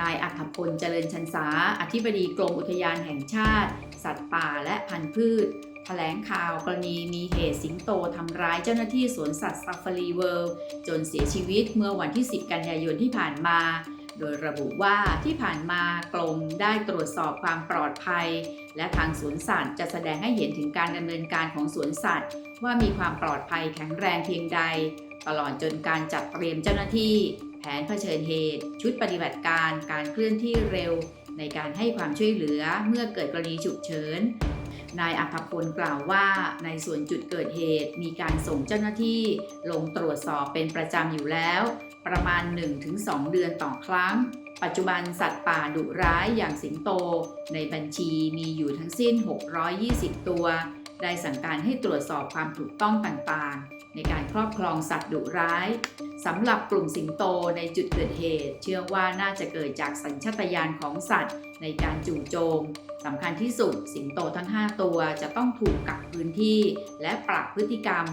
นายอัธพลเจริญชันษา อธิบดีกรมอุทยานแห่งชาติ สัตว์ป่าและพันธุ์พืช แถลงข่าวกรณีมีเหตุสิงโตทำร้ายเจ้าหน้าที่สวนสัตว์ซัฟฟารีเวิลด์จนเสียชีวิตเมื่อวันที่ 10 กันยายนที่ผ่านมา โดยระบุว่าที่ผ่านมากรมได้ตรวจสอบความปลอดภัย และทางสวนสัตว์จะแสดงให้เห็นถึงการดำเนินการของสวนสัตว์ ว่ามีความปลอดภัยแข็งแรงเพียงใด ตลอดจนการจัดเตรียมเจ้าหน้าที่ แผนเผชิญเหตุ ชุดปฏิบัติการการเคลื่อนที่เร็ว ในการให้ความช่วยเหลือเมื่อเกิดกรณีฉุกเฉินนายอัคพลกล่าวว่าในส่วนจุดเกิดเหตุมีการส่งเจ้าหน้าที่ลงตรวจสอบเป็นประจำอยู่แล้ว ประมาณ 1-2 เดือนต่อครั้ง ปัจจุบันสัตว์ป่าดุร้ายอย่างสิงโต ในบัญชีมีอยู่ทั้งสิ้น 620 ตัว ได้สั่งการให้ตรวจสอบความถูกต้องต่างๆ ในการครอบครองสัตว์ดุร้ายสำหรับกลุ่มสิงโตในจุดเกิดเหตุ เชื่อว่าน่าจะเกิดจากสัญชาตญาณของสัตว์ ในการจู่โจมสำคัญที่สุดสิงโตทั้ง 5 ตัวจะต้องถูกกักพื้นที่ และปรับพฤติกรรม